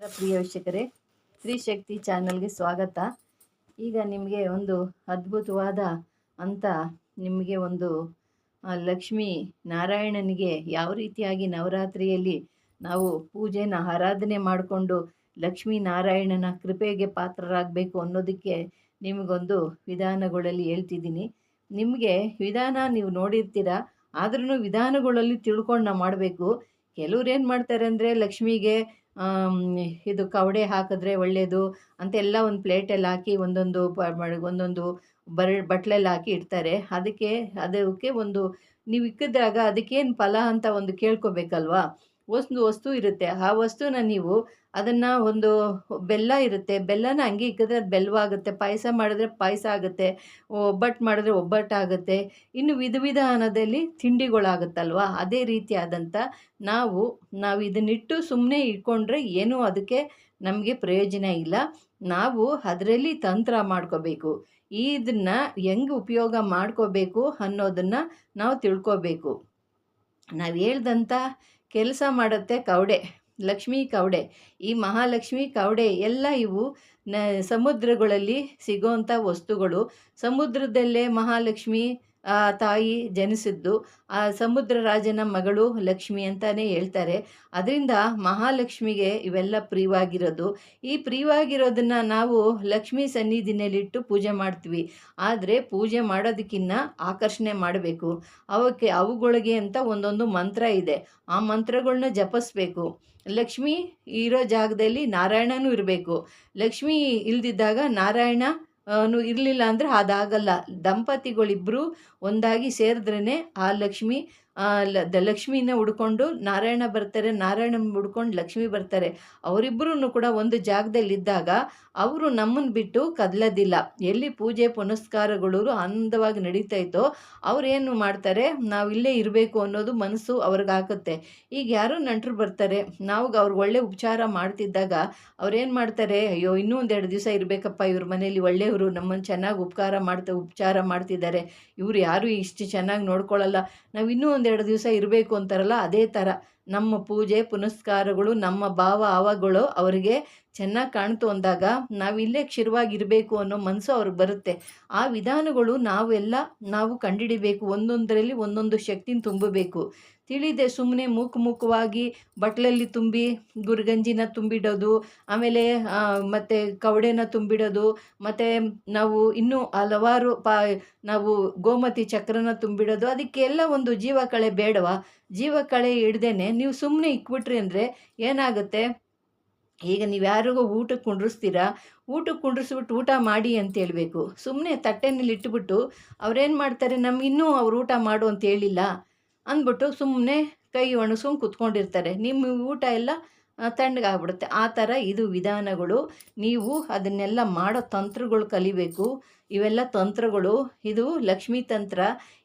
ಪ್ರಿಯ ವೀಕ್ಷಕರೇ. ಸ್ತ್ರೀಶಕ್ತಿ ಚಾನಲ್ಗೆ ಸ್ವಾಗತ. ಈಗ ನಿಮಗೆ ಒಂದು ಅದ್ಭುತವಾದ ಅಂತ ನಿಮಗೆ ಒಂದು ಲಕ್ಷ್ಮಿ ನಾರಾಯಣನಿಗೆ ಯಾವ ರೀತಿಯಾಗಿ ನವರಾತ್ರಿಯಲ್ಲಿ ನಾವು ಪೂಜೆನ ಆರಾಧನೆ ಮಾಡಿಕೊಂಡು ಲಕ್ಷ್ಮೀ ನಾರಾಯಣನ ಕೃಪೆಗೆ ಪಾತ್ರರಾಗಬೇಕು ಅನ್ನೋದಕ್ಕೆ ನಿಮಗೊಂದು ವಿಧಾನಗಳಲ್ಲಿ ಹೇಳ್ತಿದ್ದೀನಿ. ನಿಮಗೆ ವಿಧಾನ ನೀವು ನೋಡಿರ್ತೀರ ಆದ್ರೂ ವಿಧಾನಗಳಲ್ಲಿ ತಿಳ್ಕೊಂಡು ನಾವು ಮಾಡಬೇಕು. ಕೆಲವ್ರು ಏನು ಮಾಡ್ತಾರೆ ಅಂದರೆ ಲಕ್ಷ್ಮಿಗೆ ಇದು ಕವಡೆ ಹಾಕಿದ್ರೆ ಒಳ್ಳೆಯದು ಅಂತೆಲ್ಲ ಒಂದು ಪ್ಲೇಟಲ್ಲಿ ಹಾಕಿ ಒಂದೊಂದು ಒಂದೊಂದು ಬರ, ಬಟ್ಲಲ್ಲಿ ಹಾಕಿ ಇಡ್ತಾರೆ. ಅದಕ್ಕೆ ಅದಕ್ಕೆ ಒಂದು ನೀವು ಇಕ್ಕಿದಾಗ ಅದಕ್ಕೇನು ಫಲ ಅಂತ ಒಂದು ಕೇಳ್ಕೊಬೇಕಲ್ವಾ? ಒಂದು ವಸ್ತು ಇರುತ್ತೆ. ಆ ವಸ್ತುನ ನೀವು ಅದನ್ನು ಒಂದು ಬೆಲ್ಲ ಇರುತ್ತೆ. ಬೆಲ್ಲನ ಹಂಗೆ ಇಕ್ಕಿದ್ರೆ ಅದು ಬೆಲ್ಲವಾಗುತ್ತೆ ಪಾಯಸ ಮಾಡಿದ್ರೆ ಪಾಯಸ ಆಗುತ್ತೆ. ಒಬ್ಬಟ್ಟು ಮಾಡಿದ್ರೆ ಒಬ್ಬಟ್ಟಾಗುತ್ತೆ ಇನ್ನು ವಿಧ ವಿಧಾನದಲ್ಲಿ ತಿಂಡಿಗಳಾಗುತ್ತಲ್ವಾ? ಅದೇ ರೀತಿಯಾದಂಥ ನಾವು ನಾವು ಇದನ್ನಿಟ್ಟು ಸುಮ್ಮನೆ ಇಟ್ಕೊಂಡ್ರೆ ಏನೂ ಅದಕ್ಕೆ ನಮಗೆ ಪ್ರಯೋಜನ ಇಲ್ಲ. ನಾವು ಅದರಲ್ಲಿ ತಂತ್ರ ಮಾಡ್ಕೋಬೇಕು. ಇದನ್ನು ಹೆಂಗೆ ಉಪಯೋಗ ಮಾಡ್ಕೋಬೇಕು ಅನ್ನೋದನ್ನು ನಾವು ತಿಳ್ಕೋಬೇಕು. ನಾವು ಹೇಳ್ದಂಥ ಕೆಲಸ ಮಾಡುತ್ತೆ ಕವಡೆ, ಲಕ್ಷ್ಮೀ ಕವಡೆ. ಈ ಮಹಾಲಕ್ಷ್ಮಿ ಕವಡೆ ಎಲ್ಲ ಇವು ನ ಸಮುದ್ರಗಳಲ್ಲಿ ಸಿಗೋಂಥ ವಸ್ತುಗಳು. ಸಮುದ್ರದಲ್ಲೇ ಮಹಾಲಕ್ಷ್ಮಿ ತಾಯಿ ಜನಿಸಿದ್ದು, ಆ ಸಮುದ್ರ ರಾಜನ ಮಗಳು ಲಕ್ಷ್ಮಿ ಅಂತಾನೆ ಹೇಳ್ತಾರೆ. ಅದರಿಂದ ಮಹಾಲಕ್ಷ್ಮಿಗೆ ಇವೆಲ್ಲ ಪ್ರಿಯವಾಗಿರೋದು. ಈ ಪ್ರಿಯವಾಗಿರೋದನ್ನು ನಾವು ಲಕ್ಷ್ಮಿ ಸನ್ನಿಧಿನಲ್ಲಿಟ್ಟು ಪೂಜೆ ಮಾಡ್ತೀವಿ. ಆದರೆ ಪೂಜೆ ಮಾಡೋದಕ್ಕಿನ್ನ ಆಕರ್ಷಣೆ ಮಾಡಬೇಕು. ಅವಕ್ಕೆ ಅವುಗಳಿಗೆ ಅಂತ ಒಂದೊಂದು ಮಂತ್ರ ಇದೆ. ಆ ಮಂತ್ರಗಳನ್ನ ಜಪಿಸ್ಬೇಕು. ಲಕ್ಷ್ಮಿ ಇರೋ ಜಾಗದಲ್ಲಿ ನಾರಾಯಣನೂ ಇರಬೇಕು. ಲಕ್ಷ್ಮಿ ಇಲ್ದಿದ್ದಾಗ ನಾರಾಯಣ ಇರಲಿಲ್ಲ ಅಂದರೆ ಅದಾಗಲ್ಲ ದಂಪತಿಗಳಿಬ್ಬರು ಒಂದಾಗಿ ಸೇರಿದ್ರೇ ಆ ಲಕ್ಷ್ಮಿ ದ ಲಕ್ಷ್ಮಿನ ಹುಡ್ಕೊಂಡು ನಾರಾಯಣ ಬರ್ತಾರೆ ನಾರಾಯಣ ಹುಡ್ಕೊಂಡು ಲಕ್ಷ್ಮಿ ಬರ್ತಾರೆ. ಅವರಿಬ್ಬರೂ ಕೂಡ ಒಂದು ಜಾಗದಲ್ಲಿದ್ದಾಗ ಅವರು ನಮ್ಮನ್ನು ಬಿಟ್ಟು ಕದಲೋದಿಲ್ಲ. ಎಲ್ಲಿ ಪೂಜೆ ಪುನಸ್ಕಾರಗಳು ಅಂದವಾಗಿ ನಡೀತಾ ಅವರೇನು ಅವ್ರೇನು ಮಾಡ್ತಾರೆ? ನಾವು ಇಲ್ಲೇ ಇರಬೇಕು ಅನ್ನೋದು ಮನಸ್ಸು ಅವ್ರಿಗೆ ಹಾಕುತ್ತೆ. ಈಗ ಯಾರು ನಂಟರು ಬರ್ತಾರೆ. ನಾವು ಅವ್ರಿಗೆ ಒಳ್ಳೆ ಉಪಚಾರ ಮಾಡ್ತಿದ್ದಾಗ ಅವ್ರೇನು ಮಾಡ್ತಾರೆ? ಅಯ್ಯೋ, ಇನ್ನೂ ಒಂದೆರಡು ದಿವಸ ಇರಬೇಕಪ್ಪ ಇವ್ರ ಮನೇಲಿ. ಒಳ್ಳೆಯವರು ನಮ್ಮನ್ನು ಚೆನ್ನಾಗಿ ಉಪಕಾರ ಮಾಡ್ತಾ, ಉಪಚಾರ ಮಾಡ್ತಿದ್ದಾರೆ. ಇವ್ರು ಯಾರೂ ಇಷ್ಟು ಚೆನ್ನಾಗಿ ನೋಡ್ಕೊಳ್ಳಲ್ಲ ನಾವು ಇನ್ನೂ ಒಂದೆರಡು ದಿವಸ ಇರಬೇಕು ಅಂತಾರಲ್ಲ, ಅದೇ ಥರ ನಮ್ಮ ಪೂಜೆ, ಪುನಸ್ಕಾರಗಳು, ನಮ್ಮ ಭಾವ ಆವಗಳು ಅವರಿಗೆ ಚೆನ್ನಾಗಿ ಕಾಣ್ತು ಅಂದಾಗ ನಾವಿಲ್ಲೇ ಕ್ಷಿರವಾಗಿರಬೇಕು ಅನ್ನೋ ಮನಸ್ಸು ಅವ್ರಿಗೆ ಬರುತ್ತೆ. ಆ ವಿಧಾನಗಳು ನಾವೆಲ್ಲ, ನಾವು ಕಂಡಿಡಿಬೇಕು. ಒಂದೊಂದರಲ್ಲಿ ಒಂದೊಂದು ಶಕ್ತಿನ ತುಂಬಬೇಕು. ತಿಳಿದೆ ಸುಮ್ಮನೆ ಮೂಕು ಮೂಕವಾಗಿ ಬಟ್ಲಲ್ಲಿ ತುಂಬಿ ಗುರುಗಂಜಿನ ತುಂಬಿಡೋದು, ಆಮೇಲೆ ಮತ್ತು ಕವಡೆನ ತುಂಬಿಡೋದು, ಮತ್ತು ನಾವು ಇನ್ನೂ ಹಲವಾರು ಪಾ, ನಾವು ಗೋಮತಿ ಚಕ್ರನ ತುಂಬಿಡೋದು, ಅದಕ್ಕೆಲ್ಲ ಒಂದು ಜೀವಕಳೆ ಬೇಡವಾ? ಜೀವಕಳೆ ಹಿಡ್ದೇನೆ ನೀವು ಸುಮ್ಮನೆ ಇಕ್ಬಿಟ್ರಿ ಅಂದರೆ ಏನಾಗುತ್ತೆ? ಈಗ ನೀವು ಯಾರಿಗೂ ಊಟಕ್ಕೆ ಕುಂಡ್ರಿಸ್ತೀರಾ? ಊಟಕ್ಕೆ ಕುಂಡ್ರಿಸ್ಬಿಟ್ಟು ಊಟ ಮಾಡಿ ಅಂತ ಹೇಳಬೇಕು. ಸುಮ್ಮನೆ ತಟ್ಟೆನಲ್ಲಿ ಇಟ್ಬಿಟ್ಟು ಅವ್ರೇನು ಮಾಡ್ತಾರೆ? ನಮ್ಗೆ ಇನ್ನೂ ಅವ್ರು ಊಟ ಮಾಡು ಅಂತ ಹೇಳಿಲ್ಲ. ಅಂದ್ಬಿಟ್ಟು ಸುಮ್ಮನೆ ಕೈ ಒಣಸ್ಕೊಂಡು ಕುತ್ಕೊಂಡಿರ್ತಾರೆ. ನಿಮ್ಮ ಊಟ ಎಲ್ಲ ತಣ್ಣಗಾಗ್ಬಿಡುತ್ತೆ. ಆ ಥರ ಇದು ವಿಧಾನಗಳು. ನೀವು ಅದನ್ನೆಲ್ಲ ಮಾಡೋ ತಂತ್ರಗಳು ಕಲಿಬೇಕು. ಇವೆಲ್ಲ ತಂತ್ರಗಳು. ಇದು ಲಕ್ಷ್ಮೀ ತಂತ್ರ.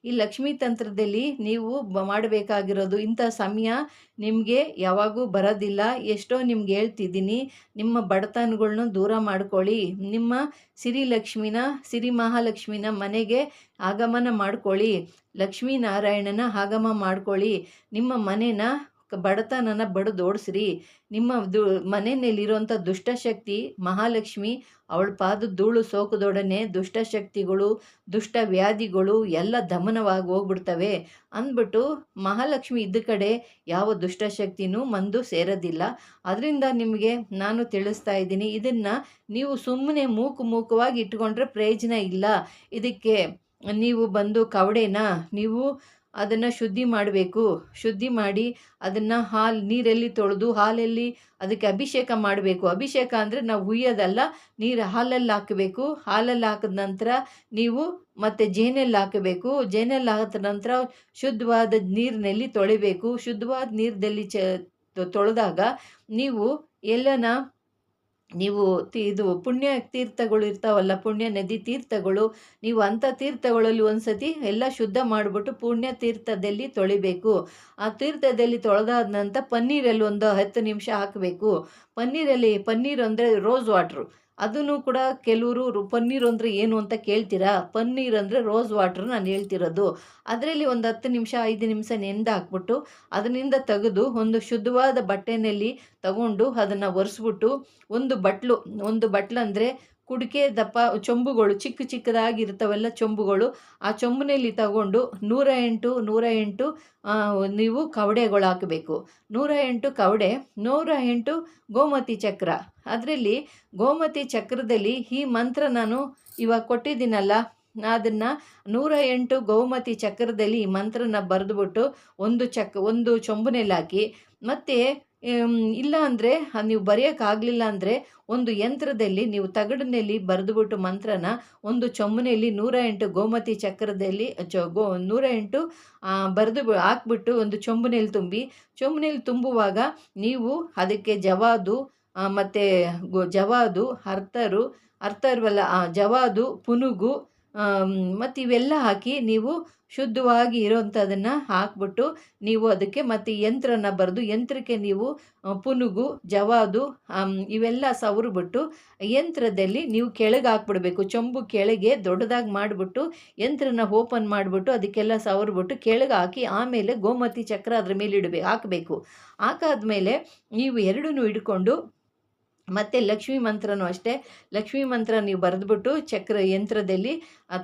ಈ ಲಕ್ಷ್ಮೀ ತಂತ್ರದಲ್ಲಿ ನೀವು ಮಾಡಬೇಕಾಗಿರೋದು ಇಂಥ ಸಮಯ ನಿಮಗೆ ಯಾವಾಗೂ ಬರೋದಿಲ್ಲ. ಎಷ್ಟೋ ನಿಮ್ಗೆ ಹೇಳ್ತಿದ್ದೀನಿ. ನಿಮ್ಮ ಬಡತನಗಳನ್ನ ದೂರ ಮಾಡ್ಕೊಳ್ಳಿ. ನಿಮ್ಮ ಸಿರಿ ಲಕ್ಷ್ಮಿನ ಸಿರಿ ಮಹಾಲಕ್ಷ್ಮಿನ ಮನೆಗೆ ಆಗಮನ ಮಾಡ್ಕೊಳ್ಳಿ. ಲಕ್ಷ್ಮೀನಾರಾಯಣನ ಆಗಮ ಮಾಡ್ಕೊಳ್ಳಿ. ನಿಮ್ಮ ಮನೇನ ಬಡತನನ ಬಡದೋಡ್ಸ್ರಿ ನಿಮ್ಮ ದು, ಮನೆಯಲ್ಲಿರುವಂಥ ದುಷ್ಟಶಕ್ತಿ ಮಹಾಲಕ್ಷ್ಮಿ, ಅವಳ ಪಾದ ಧೂಳು ಸೋಕದೊಡನೆ ದುಷ್ಟಶಕ್ತಿಗಳು ದುಷ್ಟ ವ್ಯಾಧಿಗಳು ಎಲ್ಲ ದಮನವಾಗಿ ಹೋಗ್ಬಿಡ್ತವೆ. ಅಂದ್ಬಿಟ್ಟು ಮಹಾಲಕ್ಷ್ಮಿ ಇದ್ದ ಕಡೆ ಯಾವ ದುಷ್ಟಶಕ್ತಿನೂ ಮಂದು ಸೇರೋದಿಲ್ಲ. ಅದರಿಂದ ನಿಮಗೆ ನಾನು ತಿಳಿಸ್ತಾ ಇದ್ದೀನಿ, ಇದನ್ನು ನೀವು ಸುಮ್ಮನೆ ಮೂಕು ಮೂಕವಾಗಿ ಇಟ್ಕೊಂಡ್ರೆ ಪ್ರಯೋಜನ ಇಲ್ಲ. ಇದಕ್ಕೆ ನೀವು ಬಂದು ಕವಡೆನ, ನೀವು ಅದನ್ನು ಶುದ್ಧಿ ಮಾಡಬೇಕು. ಶುದ್ಧಿ ಮಾಡಿ ಅದನ್ನು ಹಾಲು, ನೀರಲ್ಲಿ ತೊಳೆದು ಹಾಲಲ್ಲಿ ಅದಕ್ಕೆ ಅಭಿಷೇಕ ಮಾಡಬೇಕು. ಅಭಿಷೇಕ ಅಂದರೆ ನಾವು ಹುಯ್ಯೋದಲ್ಲ, ನೀರು ಹಾಲಲ್ಲಿ ಹಾಕಬೇಕು. ಹಾಲಲ್ಲಿ ಹಾಕಿದ ನಂತರ ನೀವು ಮತ್ತು ಜೇನಲ್ಲಿ ಹಾಕಬೇಕು. ಜೇನಲ್ಲಿ ಹಾಕಿದ ನಂತರ ಶುದ್ಧವಾದ ನೀರಿನಲ್ಲಿ ತೊಳಿಬೇಕು. ಶುದ್ಧವಾದ ನೀರಿನಲ್ಲಿ ಚ, ತೊಳೆದಾಗ ನೀವು ಎಲ್ಲನ ನೀವು ಇದು ಪುಣ್ಯ ತೀರ್ಥಗಳು ಇರ್ತಾವಲ್ಲ, ಪುಣ್ಯ ನದಿ ತೀರ್ಥಗಳು, ನೀವು ಅಂಥ ತೀರ್ಥಗಳಲ್ಲಿ ಒಂದ್ಸತಿ ಎಲ್ಲ ಶುದ್ಧ ಮಾಡಿಬಿಟ್ಟು ಪುಣ್ಯ ತೀರ್ಥದಲ್ಲಿ ತೊಳಿಬೇಕು. ಆ ತೀರ್ಥದಲ್ಲಿ ತೊಳೆದಾದ ನಂತರ ಪನ್ನೀರಲ್ಲಿ ಒಂದು ಹತ್ತು ನಿಮಿಷ ಹಾಕಬೇಕು. ಪನ್ನೀರಲ್ಲಿ, ಪನ್ನೀರ್ ಅಂದರೆ ರೋಸ್ ವಾಟ್ರು ಅದನ್ನು ಕೂಡ ಕೆಲವರು ಪನ್ನೀರ್ ಅಂದರೆ ಏನು ಅಂತ ಕೇಳ್ತೀರಾ? ಪನ್ನೀರ್ ಅಂದರೆ ರೋಸ್ ವಾಟ್ರ್ ನಾನು ಹೇಳ್ತಿರೋದು. ಅದರಲ್ಲಿ ಒಂದು ಹತ್ತು ನಿಮಿಷ, ಐದು ನಿಮಿಷ ನೆಂದು ಹಾಕ್ಬಿಟ್ಟು ಅದರಿಂದ ತೆಗೆದು ಒಂದು ಶುದ್ಧವಾದ ಬಟ್ಟೆಯಲ್ಲಿ ತಗೊಂಡು ಅದನ್ನು ಒರೆಸ್ಬಿಟ್ಟು ಒಂದು ಬಟ್ಲು, ಒಂದು ಬಟ್ಲಂದರೆ ಕುಡಿಕೆ ದಪ್ಪ ಚೊಂಬುಗಳು ಚಿಕ್ಕ ಚಿಕ್ಕದಾಗಿರ್ತಾವಲ್ಲ ಚೊಂಬುಗಳು, ಆ ಚೊಂಬಿನಲ್ಲಿ ತಗೊಂಡು ನೂರ ಎಂಟು ನೂರ ಎಂಟು ನೀವು ಕವಡೆಗಳು ಹಾಕಬೇಕು. ನೂರ ಎಂಟು ಕವಡೆ, ನೂರ ಎಂಟು ಗೋಮತಿ ಚಕ್ರ. ಅದರಲ್ಲಿ ಗೋಮತಿ ಚಕ್ರದಲ್ಲಿ ಈ ಮಂತ್ರ ನಾನು ಇವಾಗ ಕೊಟ್ಟಿದ್ದೀನಲ್ಲ, ಅದನ್ನು ನೂರ ಎಂಟು ಗೋಮತಿ ಚಕ್ರದಲ್ಲಿ ಈ ಮಂತ್ರನ ಬರೆದುಬಿಟ್ಟು ಒಂದು ಚಕ್, ಒಂದು ಚೊಂಬನಲ್ಲಿ ಹಾಕಿ, ಮತ್ತು ಇಲ್ಲ ಅಂದರೆ ನೀವು ಬರೆಯೋಕ್ಕಾಗಲಿಲ್ಲ ಅಂದರೆ ಒಂದು ಯಂತ್ರದಲ್ಲಿ ನೀವು ತಗಡಿನಲ್ಲಿ ಬರೆದುಬಿಟ್ಟು ಮಂತ್ರನ ಒಂದು ಚೊಂಬನೆಯಲ್ಲಿ ನೂರ ಎಂಟು ಗೋಮತಿ ಚಕ್ರದಲ್ಲಿ, ಚೊ, ಗೋ, ನೂರ ಎಂಟು ಬರೆದು ಹಾಕ್ಬಿಟ್ಟು ಒಂದು ಚೊಂಬನೆಯಲ್ಲಿ ತುಂಬಿ ಚೊಂಬನೆಯಲ್ಲಿ ತುಂಬುವಾಗ ನೀವು ಅದಕ್ಕೆ ಜವಾದು ಮತ್ತು ಗೋ, ಜವಾದು ಅರ್ಥರು ಅರ್ಥರ್ವಲ್ಲ ಜವಾದು, ಪುನುಗು ಮತ್ತು ಇವೆಲ್ಲ ಹಾಕಿ ನೀವು ಶುದ್ಧವಾಗಿ ಇರೋವಂಥದ್ದನ್ನು ಹಾಕ್ಬಿಟ್ಟು ನೀವು ಅದಕ್ಕೆ ಮತ್ತು ಯಂತ್ರನ ಬರೆದು ಯಂತ್ರಕ್ಕೆ ನೀವು ಪುನುಗು, ಜವಾದು ಇವೆಲ್ಲ ಸವರ್ಬಿಟ್ಟು ಯಂತ್ರದಲ್ಲಿ ನೀವು ಕೆಳಗೆ ಹಾಕ್ಬಿಡ್ಬೇಕು. ಚೊಂಬು ಕೆಳಗೆ ದೊಡ್ಡದಾಗಿ ಮಾಡಿಬಿಟ್ಟು ಯಂತ್ರನ ಓಪನ್ ಮಾಡಿಬಿಟ್ಟು ಅದಕ್ಕೆಲ್ಲ ಸವರ್ಬಿಟ್ಟು ಕೆಳಗೆ ಹಾಕಿ ಆಮೇಲೆ ಗೋಮತಿ ಚಕ್ರ ಅದ್ರ ಮೇಲೆ ಇಡಬೇಕು ಹಾಕಬೇಕು. ಹಾಕಾದ್ಮೇಲೆ ನೀವು ಎರಡನ್ನೂ ಹಿಡ್ಕೊಂಡು ಮತ್ತು ಲಕ್ಷ್ಮೀ ಮಂತ್ರನೂ ಅಷ್ಟೇ. ಲಕ್ಷ್ಮೀ ಮಂತ್ರ ನೀವು ಬರೆದ್ಬಿಟ್ಟು ಚಕ್ರ ಯಂತ್ರದಲ್ಲಿ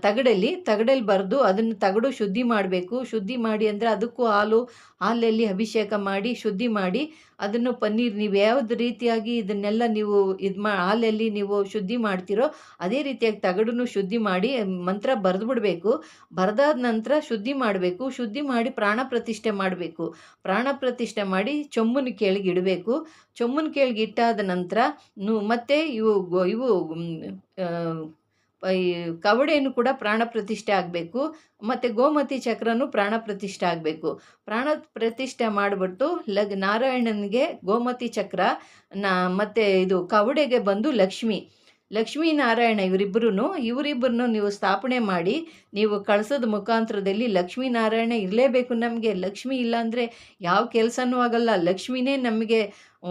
ತಗಡಲ್ಲಿ ತಗಡಲ್ಲಿ ಬರೆದು ಅದನ್ನು ತಗಡು ಶುದ್ಧಿ ಮಾಡಬೇಕು. ಶುದ್ಧಿ ಮಾಡಿ ಅಂದರೆ ಅದಕ್ಕೂ ಹಾಲು ಹಾಲಲ್ಲಿ ಅಭಿಷೇಕ ಮಾಡಿ, ಶುದ್ಧಿ ಮಾಡಿ, ಅದನ್ನು ಪನ್ನೀರ್ ನೀವು ಯಾವ್ದು ರೀತಿಯಾಗಿ ಇದನ್ನೆಲ್ಲ ನೀವು ಇದು ಮಾ, ಹಾಲಲ್ಲಿ ನೀವು ಶುದ್ಧಿ ಮಾಡ್ತಿರೋ ಅದೇ ರೀತಿಯಾಗಿ ತಗಡನ್ನು ಶುದ್ಧಿ ಮಾಡಿ, ಮಂತ್ರ ಬರೆದು ಬಿಡಬೇಕು ಬರೆದಾದ ನಂತರ ಶುದ್ಧಿ ಮಾಡಬೇಕು. ಶುದ್ಧಿ ಮಾಡಿ ಪ್ರಾಣ ಪ್ರತಿಷ್ಠೆ ಮಾಡಬೇಕು. ಪ್ರಾಣ ಪ್ರತಿಷ್ಠೆ ಮಾಡಿ ಚೊಮ್ಮನ ಕೇಳಿಗೆ ಇಡಬೇಕು. ಚೊಂಬನ ಕೆಳಗೆ ಇಟ್ಟಾದ ನಂತರ ಮತ್ತೆ ಇವು ಇವು ಈ ಕವಡೆಯನ್ನು ಕೂಡ ಪ್ರಾಣ ಪ್ರತಿಷ್ಠೆ ಆಗಬೇಕು, ಮತ್ತು ಗೋಮತಿ ಚಕ್ರನೂ ಪ್ರಾಣ ಪ್ರತಿಷ್ಠೆ ಆಗಬೇಕು. ಪ್ರಾಣ ಪ್ರತಿಷ್ಠೆ ಮಾಡಿಬಿಟ್ಟು ಲಗ್ ನಾರಾಯಣನಿಗೆ ಗೋಮತಿ ಚಕ್ರ ನಾ ಮತ್ತು ಇದು ಕವಡೆಗೆ ಬಂದು ಲಕ್ಷ್ಮಿ. ಲಕ್ಷ್ಮೀನಾರಾಯಣ ಇವರಿಬ್ಬರೂ ಇವರಿಬ್ಬರನ್ನು ನೀವು ಸ್ಥಾಪನೆ ಮಾಡಿ, ನೀವು ಕಳಸದ ಮುಖಾಂತರದಲ್ಲಿ ಲಕ್ಷ್ಮೀನಾರಾಯಣ ಇರಲೇಬೇಕು ನಮಗೆ. ಲಕ್ಷ್ಮಿ ಇಲ್ಲಾಂದರೆ ಯಾವ ಕೆಲಸನೂ ಆಗಲ್ಲ. ಲಕ್ಷ್ಮಿನೇ ನಮಗೆ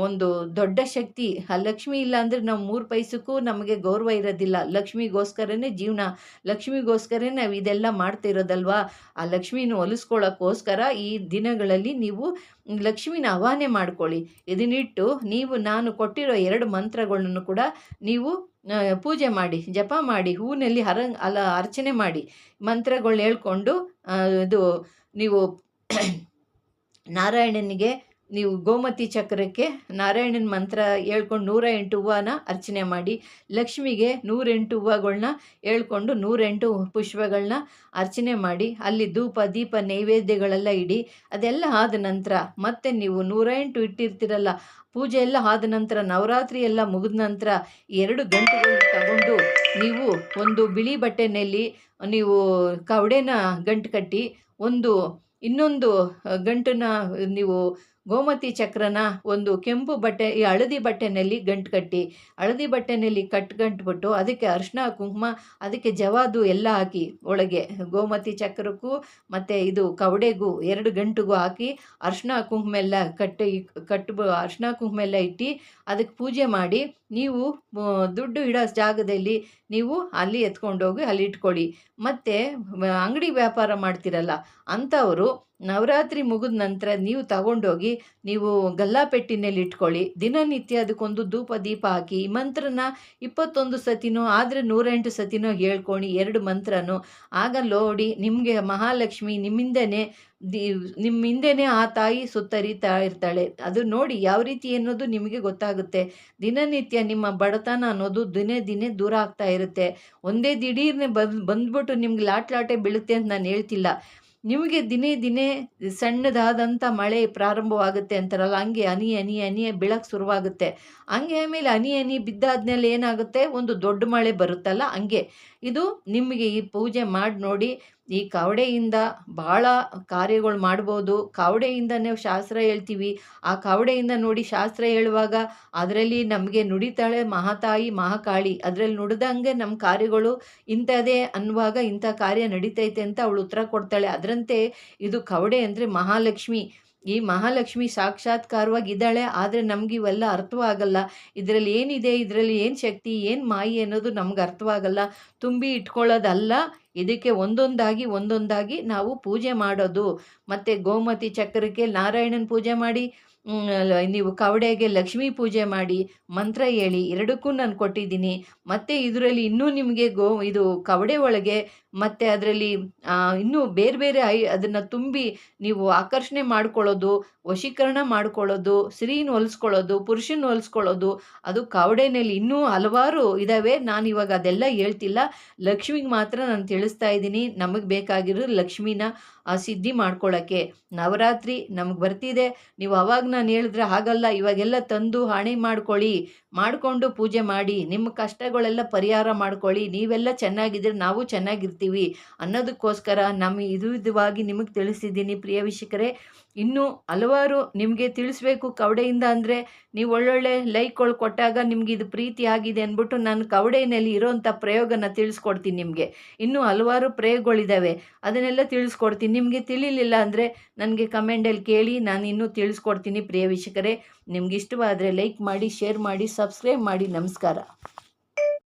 ಒಂದು ದೊಡ್ಡ ಶಕ್ತಿ. ಆ ಲಕ್ಷ್ಮಿ ಇಲ್ಲಾಂದರೆ ನಾವು ಮೂರು ಪೈಸಕ್ಕೂ ನಮಗೆ ಗೌರವ ಇರೋದಿಲ್ಲ. ಲಕ್ಷ್ಮಿಗೋಸ್ಕರನೇ ಜೀವನ ಲಕ್ಷ್ಮಿಗೋಸ್ಕರನೇ ನಾವು ಇದೆಲ್ಲ ಮಾಡ್ತಿರೋದಲ್ವಾ ಆ ಲಕ್ಷ್ಮಿನ ಹೊಲಿಸ್ಕೊಳ್ಳೋಕ್ಕೋಸ್ಕರ ಈ ದಿನಗಳಲ್ಲಿ ನೀವು ಲಕ್ಷ್ಮಿನ ಆಹ್ವಾನೆ ಮಾಡ್ಕೊಳ್ಳಿ. ಇದನ್ನಿಟ್ಟು ನೀವು, ನಾನು ಕೊಟ್ಟಿರೋ ಎರಡು ಮಂತ್ರಗಳನ್ನು ಕೂಡ ನೀವು ಪೂಜೆ ಮಾಡಿ ಜಪ ಮಾಡಿ ಹೂವಿನಲ್ಲಿ ಹರ ಅಲ ಅರ್ಚನೆ ಮಾಡಿ ಮಂತ್ರಗಳು ಹೇಳ್ಕೊಂಡು ಇದು ನೀವು ನಾರಾಯಣನಿಗೆ ನೀವು ಗೋಮತಿ ಚಕ್ರಕ್ಕೆ ನಾರಾಯಣನ ಮಂತ್ರ ಹೇಳ್ಕೊಂಡು ನೂರ ಎಂಟು ಹೂವನ ಅರ್ಚನೆ ಮಾಡಿ, ಲಕ್ಷ್ಮಿಗೆ ನೂರೆಂಟು ಹೂವಗಳನ್ನ ಹೇಳ್ಕೊಂಡು ನೂರೆಂಟು ಪುಷ್ಪಗಳನ್ನ ಅರ್ಚನೆ ಮಾಡಿ, ಅಲ್ಲಿ ಧೂಪ, ದೀಪ, ನೈವೇದ್ಯಗಳೆಲ್ಲ ಇಡಿ, ಅದೆಲ್ಲ ಆದ ನಂತರ ಮತ್ತೆ ನೀವು ನೂರ ಎಂಟು ಇಟ್ಟಿರ್ತೀರಲ್ಲ, ಪೂಜೆ ಎಲ್ಲ ಆದ ನಂತರ, ನವರಾತ್ರಿ ಎಲ್ಲ ಮುಗಿದ ನಂತರ ಎರಡು ಗಂಟೆಗಳನ್ನ ತಗೊಂಡು ನೀವು ಒಂದು ಬಿಳಿ ಬಟ್ಟೆನಲ್ಲಿ ನೀವು ಕವಡೆನ ಗಂಟು ಕಟ್ಟಿ, ಒಂದು ಇನ್ನೊಂದು ಗಂಟನ್ನ ನೀವು ಗೋಮತಿ ಚಕ್ರನ ಒಂದು ಕೆಂಪು ಬಟ್ಟೆ, ಈ ಹಳದಿ ಬಟ್ಟೆನಲ್ಲಿ ಗಂಟು ಕಟ್ಟಿ, ಹಳದಿ ಬಟ್ಟೆನಲ್ಲಿ ಕಟ್ ಗಂಟ್ಬಿಟ್ಟು ಅದಕ್ಕೆ ಅರಿಶಿನ ಕುಂಕುಮ, ಅದಕ್ಕೆ ಜವಾದು ಎಲ್ಲ ಹಾಕಿ ಒಳಗೆ ಗೋಮತಿ ಚಕ್ರಕ್ಕೂ ಮತ್ತು ಇದು ಕವಡೆಗೂ ಎರಡು ಗಂಟೆಗೂ ಹಾಕಿ ಅರಿಶಿನ ಕುಂಕುಮ ಎಲ್ಲ ಕಟ್ಟಿ ಕಟ್ಟು ಅರಿಶಿನ ಕುಂಕುಮ ಎಲ್ಲ ಇಟ್ಟು ಅದಕ್ಕೆ ಪೂಜೆ ಮಾಡಿ ನೀವು ದುಡ್ಡು ಇಡೋ ಜಾಗದಲ್ಲಿ ನೀವು ಅಲ್ಲಿ ಎತ್ಕೊಂಡೋಗಿ ಅಲ್ಲಿ ಇಟ್ಕೊಳ್ಳಿ. ಮತ್ತು ಅಂಗಡಿ ವ್ಯಾಪಾರ ಮಾಡ್ತಿರಲ್ಲ, ಅಂಥವರು ನವರಾತ್ರಿ ಮುಗಿದ ನಂತರ ನೀವು ತಗೊಂಡೋಗಿ ನೀವು ಗಲ್ಲಾಪೆಟ್ಟಿನಲ್ಲಿ ಇಟ್ಕೊಳ್ಳಿ. ದಿನನಿತ್ಯ ಅದಕ್ಕೊಂದು ಧೂಪ ದೀಪ ಹಾಕಿ, ಈ ಮಂತ್ರನ ಇಪ್ಪತ್ತೊಂದು ಸತಿನೋ, ಆದರೆ ನೂರೆಂಟು ಸತಿನೋ ಹೇಳ್ಕೊಂಡು ಎರಡು ಮಂತ್ರನೋ. ಆಗ ನೋಡಿ, ನಿಮಗೆ ಮಹಾಲಕ್ಷ್ಮಿ ನಿಮ್ಮಿಂದನೇ ನಿಮ್ಮ ಹಿಂದೆನೇ ಆ ತಾಯಿ ಸುತ್ತರಿತಾ ಇರ್ತಾಳೆ. ಅದು ನೋಡಿ ಯಾವ ರೀತಿ ಅನ್ನೋದು ನಿಮಗೆ ಗೊತ್ತಾಗುತ್ತೆ. ದಿನನಿತ್ಯ ನಿಮ್ಮ ಬಡತನ ಅನ್ನೋದು ದಿನೇ ದಿನೇ ದೂರ ಆಗ್ತಾ ಇರುತ್ತೆ. ಒಂದೇ ದಿಢೀರ್ನೆ ಬಂದು, ಬಂದ್ಬಿಟ್ಟು ನಿಮ್ಗೆ ಲಾಟ್ ಲಾಟೆ ಬೀಳುತ್ತೆ ಅಂತ ನಾನು ಹೇಳ್ತಿಲ್ಲ. ನಿಮಗೆ ದಿನೇ ದಿನೇ ಸಣ್ಣದಾದಂಥ ಮಳೆ ಪ್ರಾರಂಭವಾಗುತ್ತೆ ಅಂತಾರಲ್ಲ, ಹಂಗೆ ಅನಿ ಹನಿ ಅನಿಯ ಬೀಳಕ್ಕೆ ಶುರುವಾಗುತ್ತೆ. ಹಂಗೆ ಆಮೇಲೆ ಅನಿ ಹನಿ ಬಿದ್ದಾದ್ಮೇಲೆ ಏನಾಗುತ್ತೆ? ಒಂದು ದೊಡ್ಡ ಮಳೆ ಬರುತ್ತಲ್ಲ, ಹಂಗೆ. ಇದು ನಿಮಗೆ ಈ ಪೂಜೆ ಮಾಡಿ ನೋಡಿ, ಈ ಕಾವಡೆಯಿಂದ ಭಾಳ ಕಾರ್ಯಗಳು ಮಾಡ್ಬೋದು. ಕವಡೆಯಿಂದನೇ ಶಾಸ್ತ್ರ ಹೇಳ್ತೀವಿ. ಆ ಕಾವಡೆಯಿಂದ ನೋಡಿ ಶಾಸ್ತ್ರ ಹೇಳುವಾಗ ಅದರಲ್ಲಿ ನಮಗೆ ನುಡಿತಾಳೆ ಮಹಾತಾಯಿ, ಮಹಾಕಾಳಿ. ಅದರಲ್ಲಿ ನುಡಿದಂಗೆ ನಮ್ಮ ಕಾರ್ಯಗಳು ಇಂಥದೇ ಅನ್ನುವಾಗ ಇಂಥ ಕಾರ್ಯ ನಡೀತೈತೆ ಅಂತ ಅವಳು ಉತ್ತರ ಕೊಡ್ತಾಳೆ. ಅದರಂತೆ ಇದು ಕವಡೆ ಅಂದರೆ ಮಹಾಲಕ್ಷ್ಮಿ. ಈ ಮಹಾಲಕ್ಷ್ಮಿ ಸಾಕ್ಷಾತ್ಕಾರವಾಗಿ ಇದ್ದಾಳೆ ಆದರೆ ನಮ್ಗೆ ಇವೆಲ್ಲ ಅರ್ಥವಾಗಲ್ಲ. ಇದರಲ್ಲಿ ಏನಿದೆ, ಇದರಲ್ಲಿ ಏನು ಶಕ್ತಿ, ಏನು ಮಾಯಿ ಅನ್ನೋದು ನಮ್ಗೆ ಅರ್ಥವಾಗಲ್ಲ. ತುಂಬಿ ಇಟ್ಕೊಳ್ಳೋದಲ್ಲ, ಇದಕ್ಕೆ ಒಂದೊಂದಾಗಿ ಒಂದೊಂದಾಗಿ ನಾವು ಪೂಜೆ ಮಾಡೋದು. ಮತ್ತು ಗೋಮತಿ ಚಕ್ರಕ್ಕೆ ನಾರಾಯಣನ ಪೂಜೆ ಮಾಡಿ ನೀವು ಕವಡೆಗೆ ಲಕ್ಷ್ಮೀ ಪೂಜೆ ಮಾಡಿ ಮಂತ್ರ ಹೇಳಿ ಎರಡಕ್ಕೂ ನಾನು ಕೊಟ್ಟಿದ್ದೀನಿ. ಮತ್ತು ಇದರಲ್ಲಿ ಇನ್ನೂ ನಿಮಗೆ ಗೋ, ಇದು ಕವಡೆ ಒಳಗೆ ಮತ್ತು ಅದರಲ್ಲಿ ಇನ್ನೂ ಬೇರೆ ಬೇರೆ ಐ, ಅದನ್ನು ತುಂಬಿ ನೀವು ಆಕರ್ಷಣೆ ಮಾಡ್ಕೊಳ್ಳೋದು, ವಶೀಕರಣ ಮಾಡ್ಕೊಳ್ಳೋದು, ಸ್ತ್ರೀನ ಹೊಲಿಸ್ಕೊಳ್ಳೋದು, ಪುರುಷನ ಹೊಲಿಸ್ಕೊಳ್ಳೋದು, ಅದು ಕವಡೆನಲ್ಲಿ ಇನ್ನೂ ಹಲವಾರು ಇದ್ದಾವೆ ನಾನು ಇವಾಗ ಅದೆಲ್ಲ ಹೇಳ್ತಿಲ್ಲ. ಲಕ್ಷ್ಮಿಗೆ ಮಾತ್ರ ನಾನು ತಿಳಿಸ್ತಾ ಇದ್ದೀನಿ. ನಮಗೆ ಬೇಕಾಗಿರೋ ಲಕ್ಷ್ಮಿನ ಸಿದ್ಧಿ ಮಾಡ್ಕೊಳ್ಳೋಕ್ಕೆ ನವರಾತ್ರಿ ನಮಗೆ ಬರ್ತಿದೆ. ನೀವು ಅವಾಗ ನಾನು ಹೇಳಿದ್ರೆ ಹಾಗಲ್ಲ ಇವಾಗೆಲ್ಲ ತಂದು ಹಣೆ ಮಾಡ್ಕೊಳ್ಳಿ. ಮಾಡಿಕೊಂಡು ಪೂಜೆ ಮಾಡಿ, ನಿಮ್ಮ ಕಷ್ಟಗಳೆಲ್ಲ ಪರಿಹಾರ ಮಾಡ್ಕೊಳ್ಳಿ, ನೀವೆಲ್ಲ ಚೆನ್ನಾಗಿದ್ರೆ ನಾವು ಚೆನ್ನಾಗಿರ್ತೀವಿ ಅನ್ನೋದಕ್ಕೋಸ್ಕರ ನಮ್ಮ ಇದು ಇದುವಾಗಿ ನಿಮಗೆ ತಿಳಿಸಿದ್ದೀನಿ. ಪ್ರಿಯ ವೀಕ್ಷಕರೇ, ಇನ್ನೂ ಹಲವಾರು ನಿಮಗೆ ತಿಳಿಸ್ಬೇಕು ಕವಡೆಯಿಂದ ಅಂದರೆ, ನೀವು ಒಳ್ಳೊಳ್ಳೆ ಲೈಕ್ಗಳು ಕೊಟ್ಟಾಗ ನಿಮ್ಗೆ ಇದು ಪ್ರೀತಿ ಆಗಿದೆ ಅಂದ್ಬಿಟ್ಟು ನಾನು ಕವಡೆಯಲ್ಲಿ ಇರೋಂಥ ಪ್ರಯೋಗನ ತಿಳಿಸ್ಕೊಡ್ತೀನಿ ನಿಮಗೆ. ಇನ್ನೂ ಹಲವಾರು ಪ್ರಯೋಗಗಳಿದ್ದಾವೆ ಅದನ್ನೆಲ್ಲ ತಿಳಿಸ್ಕೊಡ್ತೀನಿ. ನಿಮಗೆ ತಿಳಿಲಿಲ್ಲ ಅಂದರೆ ನನಗೆ ಕಮೆಂಟಲ್ಲಿ ಕೇಳಿ, ನಾನು ಇನ್ನೂ ತಿಳಿಸ್ಕೊಡ್ತೀನಿ. ಪ್ರಿಯ ವೀಕ್ಷಕರೇ ನಿಮ್ಗೆ ಇಷ್ಟವಾದರೆ ಲೈಕ್ ಮಾಡಿ ಶೇರ್ ಮಾಡಿ ಸಬ್ಸ್ಕ್ರೈಬ್ ಮಾಡಿ. ನಮಸ್ಕಾರ.